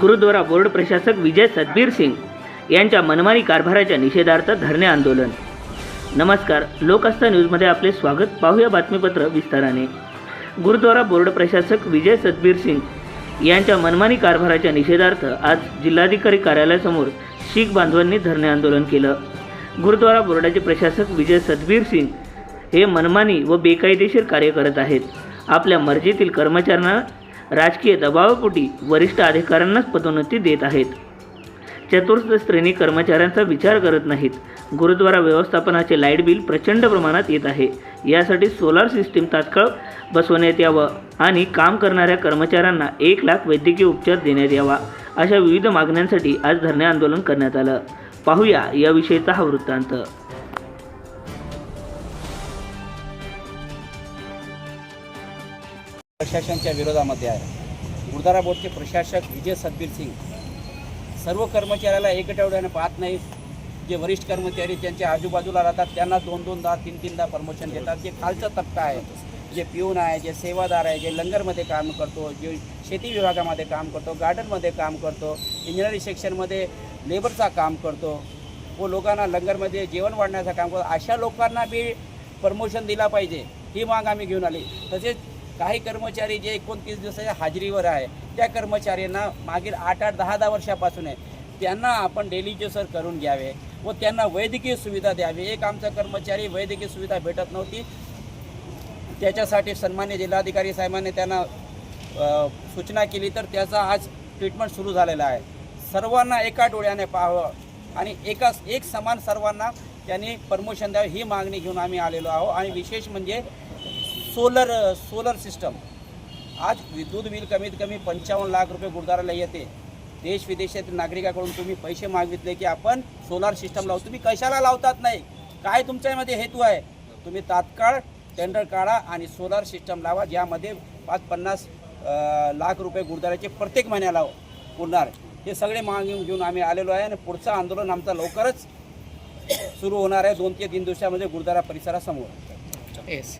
Gurdwara board प्रशासक विजय सदबीर सिंग यांच्या मनमानी कारभाराच्या निषेधार्थ धरणे आंदोलन. नमस्कार लोकआस्था न्यूजमध्ये आपले स्वागत. पाहूया बातमीपत्र विस्ताराने. गुरुद्वारा बोर्ड प्रशासक विजय सतबीर सिंग यांच्या मनमानी कारभाराच्या निषेधार्थ आज जिल्हाधिकारी कार्यालयासमोर शीख बांधवांनी धरणे आंदोलन केलं. गुरुद्वारा बोर्डाचे प्रशासक विजय सतबीर सिंग हे मनमानी व बेकायदेशीर कार्य करत आहेत. आपल्या मर्जीतील कर्मचाऱ्यांना राजकीय दबावापोटी वरिष्ठ अधिकाऱ्यांनाच पदोन्नती देत आहेत. चतुर्थ श्रेणी कर्मचाऱ्यांचा विचार करत नाहीत. गुरुद्वारा व्यवस्थापनाचे लाइट बिल प्रचंड प्रमाणात येत आहे. यासाठी सोलार सिस्टीम तात्काळ बसवण्यात यावं आणि काम करणाऱ्या कर्मचाऱ्यांना एक लाख वैद्यकीय उपचार देण्यात यावा अशा विविध मागण्यांसाठी आज धरणे आंदोलन करण्यात आलं. पाहूया याविषयीचा हा वृत्तांत. प्रशासनच्या विरोधामध्ये आहे. गुरुद्वारा बोर्डचे प्रशासक विजय सतबीर सिंग सर्व कर्मचाऱ्याला एकटवड्याने पाहत नाही जे वरिष्ठ कर्मचारी त्यांच्या आजूबाजूला राहतात त्यांना दोन दोनदा तीन तीनदा प्रमोशन देतात. जे खालचा तबका आहे जे पिऊन आहे जे सेवादार आहे जे लंगरमध्ये काम करतो जे शेती विभागामध्ये काम करतो गार्डनमध्ये काम करतो इंजिनिअरिंग सेक्शनमध्ये लेबरचा काम करतो व लोकांना लंगरमध्ये जेवण वाढण्याचं काम करतो अशा लोकांना बी प्रमोशन दिला पाहिजे. ही माग आम्ही घेऊन आली. तसेच काही कर्मचारी जे एकोणतीस दिवसाच्या हाजरीवर आहे त्या कर्मचाऱ्यांना मागील आठ आठ दहा दहा वर्षापासून आहे. त्यांना आपण डेलीचे सर करून घ्यावे व त्यांना वैद्यकीय सुविधा द्यावी. एक आमचा कर्मचारी वैद्यकीय सुविधा भेटत नव्हती. त्याच्यासाठी सन्मान्य जिल्हाधिकारी साहेबांनी त्यांना सूचना केली तर त्याचा आज ट्रीटमेंट सुरू झालेला आहे. सर्वांना एका डोळ्याने पाहावं आणि एका एक समान सर्वांना त्यांनी प्रमोशन द्यावं ही मागणी घेऊन आम्ही आलेलो आहोत. आणि विशेष म्हणजे सोलर सोलर सिस्टम. आज विद्युत बिल कमीत कमी पंचावन्न लाख रुपये गुरुद्वाराला येते. देश विदेशातील नागरिकाकडून तुम्ही पैसे मागितले की आपण सोलार सिस्टम लावू. तुम्ही कशाला लावतात नाही? काय तुमच्यामध्ये हेतू आहे? तुम्ही तात्काळ टेंडर काढा आणि सोलार सिस्टम लावा ज्यामध्ये पाच पन्नास लाख रुपये गुरुद्वाराचे प्रत्येक महिन्याला पुरणार. हे सगळे मागणी घेऊन आम्ही आलेलो आहे आणि पुढचं आंदोलन आमचं लवकरच सुरू होणार आहे. दोन ते तीन दिवसामध्ये गुरुद्वारा परिसरासमोर. येस